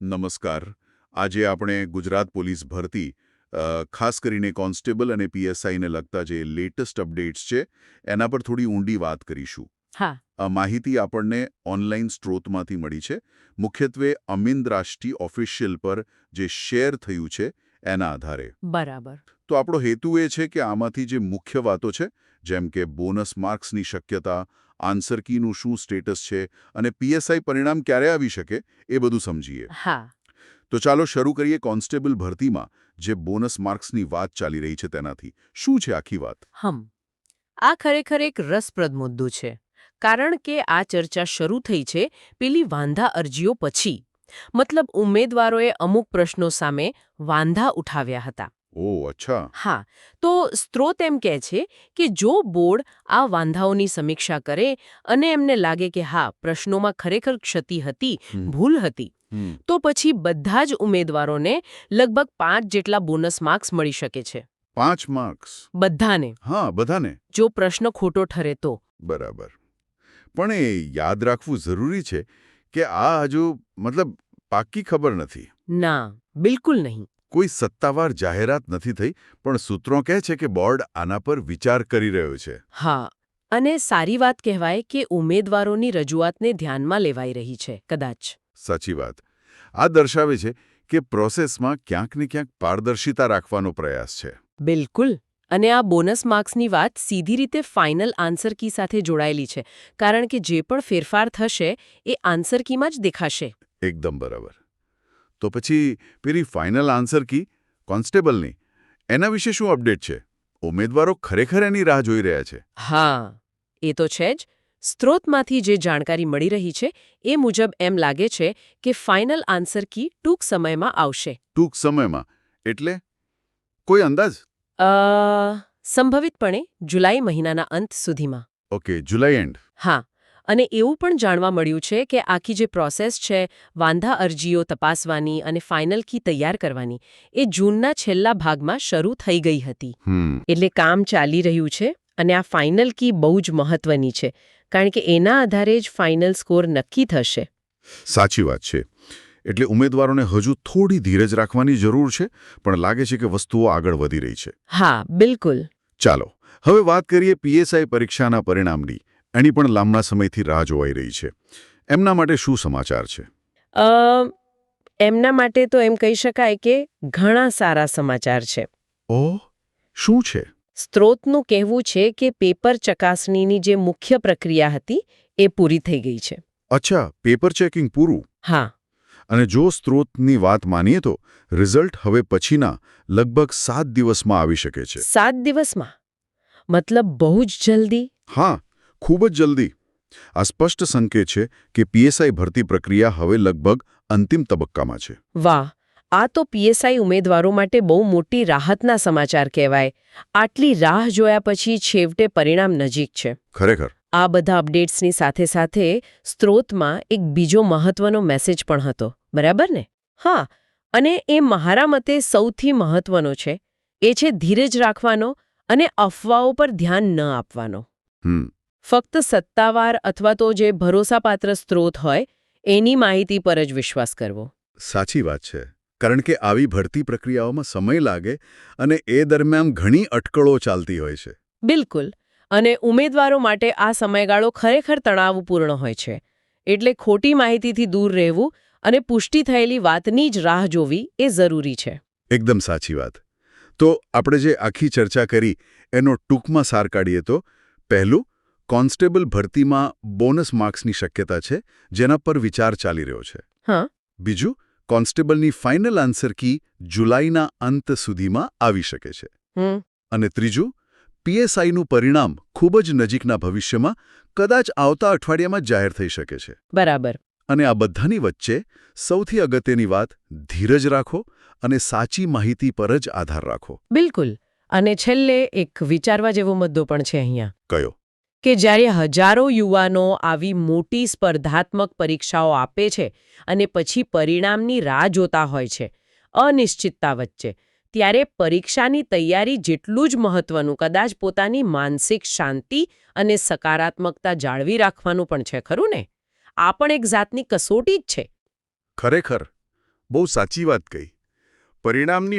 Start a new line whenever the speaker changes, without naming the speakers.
નમસ્કાર. આજે આપણે ગુજરાત પોલીસ ભરતી ખાસ કરીને કોન્સ્ટેબલ અને પીએસઆઈને લગતા જે લેટેસ્ટ અપડેટ્સ છે એના પર થોડી ઊંડી વાત કરીશું.
હા.
આ માહિતી આપણને ઓનલાઈન સ્ત્રોતમાંથી મળી છે. મુખ્યત્વે અમિન્દ્રાષ્ટ્રી રાષ્ટ્રી ઓફિશિયલ પર જે શેર થયું છે એના આધારે.
બરાબર.
તો આપણો હેતુ એ છે કે આમાંથી જે મુખ્ય વાતો છે જેમ કે બોનસ માર્ક્સની શક્યતા આન્સર કીનું શું સ્ટેટસ છે અને પીએસઆઈ પરિણામ ક્યારે આવી શકે એ બધું સમજીએ.
હા.
તો ચાલો શરૂ કરીએ કોન્સ્ટેબલ ભરતીમાં જે બોનસ માર્ક્સની વાત ચાલી રહી છે તેનાથી. શું છે આખી વાત?
હમ. આ ખરેખર એક રસપ્રદ મુદ્દો છે. કારણ કે આ ચર્ચા શરૂ થઈ છે પેલી વાંધા અરજીઓ પછી. મતલબ ઉમેદવારોએ અમુક પ્રશ્નો સામે વાંધા ઉઠાવ્યા હતા.
ઓ અચ્છા.
હા તો સ્ત્રોત એમ કહે છે કે જો બોર્ડ આ વાંધાઓની સમીક્ષા કરે અને એમને લાગે કે હા પ્રશ્નોમાં ખરેખર ક્ષતિ હતી ભૂલ હતી તો પછી બધા જ ઉમેદવારોને લગભગ પાંચ જેટલા બોનસ માર્ક્સ મળી શકે છે.
પાંચ માર્ક્સ?
બધાને?
હા બધાને.
જો પ્રશ્ન ખોટો ઠરે તો.
બરાબર. પણ એ યાદ રાખવું જરૂરી છે કે આ હજુ મતલબ પાક્કી ખબર નથી.
ના બિલકુલ નહીં.
કોઈ સત્તાવાર જાહેરાત નથી થઈ પણ સૂત્રો કહે છે કે બોર્ડ આના પર વિચાર કરી રહ્યો છે.
હા અને સારી વાત કહેવાય કે ઉમેદવારોની રજૂઆતને ધ્યાનમાં લેવાઈ રહી છે કદાચ.
સાચી વાત. આ દર્શાવે છે કે પ્રોસેસમાં ક્યાંક ને ક્યાંક પારદર્શિતા રાખવાનો પ્રયાસ છે.
બિલકુલ. અને આ બોનસ માર્ક્સની વાત સીધી રીતે ફાઇનલ આન્સર કી સાથે જોડાયેલી છે કારણ કે જે પણ ફેરફાર થશે એ આન્સર કીમાં જ દેખાશે.
એકદમ બરાબર. તો પછી પેલી ફાઇનલ આન્સર કી કોન્સ્ટેબલની એના વિશે શું અપડેટ છે? ઉમેદવારો ખરેખર એની રાહ જોઈ રહ્યા છે.
હા એ તો છે જ. સ્ત્રોતમાંથી જે જાણકારી મળી રહી છે એ મુજબ એમ લાગે છે કે ફાઇનલ આન્સર કી ટૂંક સમયમાં આવશે.
ટૂંક સમયમાં? એટલે? કોઈ અંદાજ?
સંભવિતપણે જુલાઈ મહિનાના અંત સુધીમાં.
Okay July end.
હા અને એવું પણ જાણવા મળ્યું છે કે આખી જે પ્રોસેસ છે વાંધા અરજીઓ તપાસવાની અને ફાઇનલ કી તૈયાર કરવાની એ જૂનના છેલ્લા ભાગમાં શરૂ થઈ ગઈ હતી. એટલે કામ ચાલી રહ્યું છે અને આ ફાઇનલ કી બહુ જ મહત્વની છે કારણ કે એના આધારે જ ફાઇનલ સ્કોર નક્કી થશે.
સાચી વાત છે. એટલે ઉમેદવારોને હજુ થોડી ધીરજ રાખવાની જરૂર છે પણ લાગે છે કે વસ્તુઓ આગળ વધી રહી છે.
હા બિલકુલ.
ચાલો હવે વાત કરીએ પીએસઆઈ પરીક્ષાના પરિણામની. એની પણ લાંબા સમયથી રાહ જોવાઈ રહી છે. એમના માટે શું સમાચાર છે?
એમના માટે તો એમ કહી શકાય કે ઘણા સારા સમાચાર છે.
ઓહ શું છે?
સ્ત્રોતનું કહેવું છે કે પેપર ચકાસણીની જે મુખ્ય પ્રક્રિયા હતી એ પૂરી થઈ ગઈ છે.
અચ્છા પેપર ચેકિંગ પૂરું?
હા.
અને જો સ્ત્રોતની વાત માનીએ તો રિઝલ્ટ હવે પછીના લગભગ સાત દિવસમાં આવી શકે છે.
સાત દિવસમાં? મતલબ બહુ જ જલ્દી?
હા ખૂબ જ જલ્દી. આ સ્પષ્ટ સંકેત છે કે પીએસઆઈ ભરતી પ્રક્રિયા હવે લગભગ અંતિમ તબક્કામાં છે.
વાહ આ તો પીએસઆઈ ઉમેદવારો માટે બહુ મોટી રાહતના સમાચાર કહેવાય. આટલી રાહ જોયા પછી છેવટે પરિણામ નજીક છે.
ખરેખર.
આ બધા અપડેટ્સની સાથે સાથે સ્ત્રોતમાં એક બીજો મહત્વનો મેસેજ પણ હતો. બરાબર ને? હા અને એ મારા મતે સૌથી મહત્વનો છે. એ છે ધીરજ રાખવાનો અને અફવાઓ પર ધ્યાન ન આપવાનો. ફક્ત સત્તાવાર અથવા તો જે ભરોસાપાત્ર સ્ત્રોત હોય એની માહિતી પર જ વિશ્વાસ કરવો.
સાચી વાત છે. કારણ કે આવી ભરતી પ્રક્રિયાઓમાં સમય લાગે અને એ દરમિયાન ઘણી અટકળો ચાલતી હોય છે.
બિલકુલ. અને ઉમેદવારો માટે આ સમયગાળો ખરેખર તણાવપૂર્ણ હોય છે. એટલે ખોટી માહિતીથી દૂર રહેવું અને પુષ્ટિ થયેલી વાતની જ રાહ જોવી એ જરૂરી છે.
એકદમ સાચી વાત. તો આપણે જે આખી ચર્ચા કરી એનો ટૂંકમાં સાર કાઢીએ તો પહેલું કોન્સ્ટેબલ ભરતીમાં બોનસ માર્ક્સની શક્યતા છે જેના પર વિચાર ચાલી રહ્યો છે.
હા.
બીજું કોન્સ્ટેબલની ફાઇનલ આન્સર કી જુલાઈના અંત સુધીમાં આવી શકે છે. અને ત્રીજું પીએસઆઈનું પરિણામ ખૂબ જ નજીકના ભવિષ્યમાં કદાચ આવતા અઠવાડિયામાં જાહેર થઈ શકે છે.
બરાબર.
અને આ બધાની વચ્ચે સૌથી અગત્યની વાત ધીરજ રાખો અને સાચી માહિતી પર જ આધાર રાખો.
બિલકુલ. અને છેલ્લે એક વિચારવા જેવો મુદ્દો પણ છે અહીંયા.
કયો?
કે જ્યારે હજારો યુવાનો આવી મોટી સ્પર્ધાત્મક પરીક્ષાઓ આપે છે અને પછી પરિણામની રાહ જોતા હોય છે અનિશ્ચિતતા વચ્ચે ત્યારે પરીક્ષાની તૈયારી જેટલું જ મહત્વનું કદાચ પોતાની માનસિક શાંતિ અને સકારાત્મકતા જાળવી રાખવાનું પણ છે ખરું ને? આ પણ એક જાતની કસોટી જ છે.
ખરેખર બહુ સાચી વાત કહી. પરિણામની